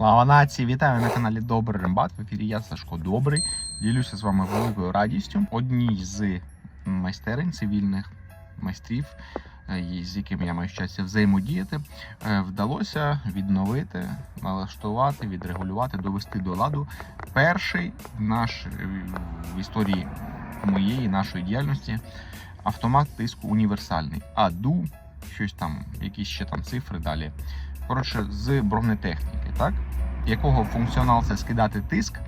Слава нації! Вітаю на каналі Добрий Рембат. В ефірі я Сашко Добрий. Ділюся з вами великою радістю. Одній з майстерень цивільних майстрів, е, з якими я маю щастя взаємодіяти, е, вдалося відновити, налаштувати, відрегулювати, довести до ладу перший наш е, в історії моєї нашої діяльності автомат тиску універсальний. АДУ, щось там, якісь ще там цифри далі коротше, з бронетехніки, так? якого функціонал це скидати тиск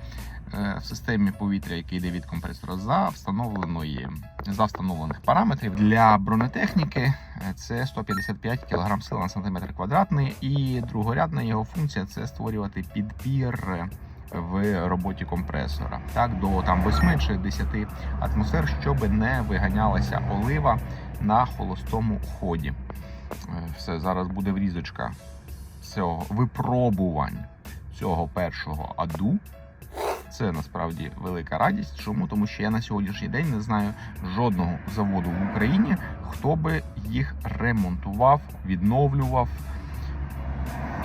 е, в системі повітря, який йде від компресора, за встановленої за встановлених параметрів. Для бронетехніки е, це 155 кг сил на сантиметр квадратний, і другорядна його функція це створювати підпір в роботі компресора, так до там 8 чи 10 атмосфер, щоб не виганялася олива на холостому ході. Е, Все зараз буде врізочка цього випробувань цього першого аду. Це насправді велика радість. Чому? Тому що я на сьогоднішній день не знаю жодного заводу в Україні, хто би їх ремонтував, відновлював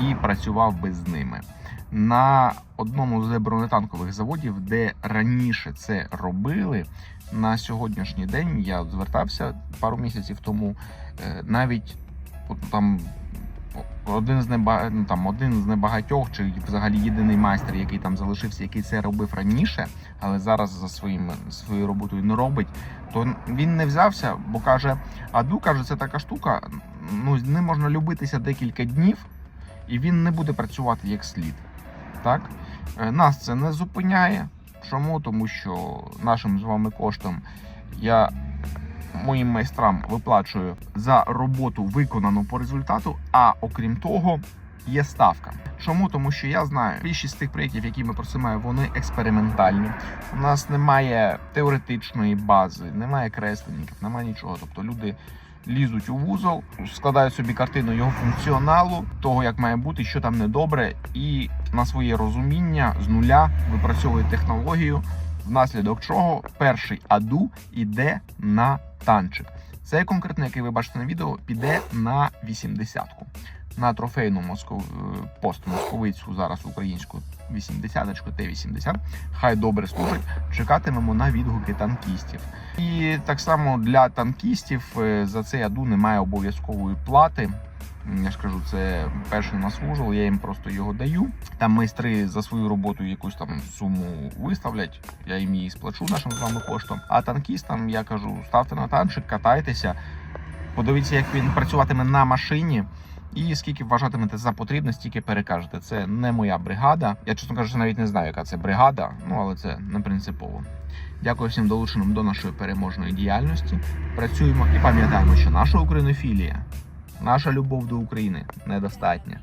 і працював би з ними. На одному з бронетанкових заводів, де раніше це робили, на сьогоднішній день я звертався пару місяців тому. е, Навіть там один з неба... ну, там один з небагатьох, чи взагалі єдиний майстер, який там залишився, який це робив раніше, але зараз за своїм своєю роботою не робить, то він не взявся, бо каже: Аду каже, це така штука. Ну з ним можна любитися декілька днів, і він не буде працювати як слід. Так Е, нас це не зупиняє. Чому? Тому що нашим з вами коштом я моїм майстрам виплачую за роботу виконану по результату. А окрім того, є ставка. Чому? Тому що я знаю, більшість тих проєктів, які ми просимаємо, вони експериментальні. У нас немає теоретичної бази, немає кресленників, немає нічого. Тобто люди. Лізуть у вузол, складають собі картину його функціоналу, того як має бути, що там недобре, і на своє розуміння з нуля випрацьовують технологію, внаслідок чого перший аду іде на танчик. Цей конкретно, який ви бачите на відео, піде на 80-ку. На трофейну москов... е, постмосковицьку зараз українську 80-ку Т-80. Хай добре служить. Чекатимемо на відгуки танкістів. І так само для танкістів е, за цей аду немає обов'язкової плати. Я ж кажу, це перший на службу, я їм просто його даю. Там майстри за свою роботу якусь там суму виставлять, я їм її сплачу нашим з вами коштом. А танкістам я кажу, ставте на танчик, катайтеся, подивіться, як він працюватиме на машині. І скільки вважатимете за потрібне, стільки перекажете. Це не моя бригада. Я чесно кажучи, навіть не знаю, яка це бригада, ну але це не принципово. Дякую всім долученим до нашої переможної діяльності. Працюємо і пам'ятаємо, що наша українофілія, наша любов до України недостатня.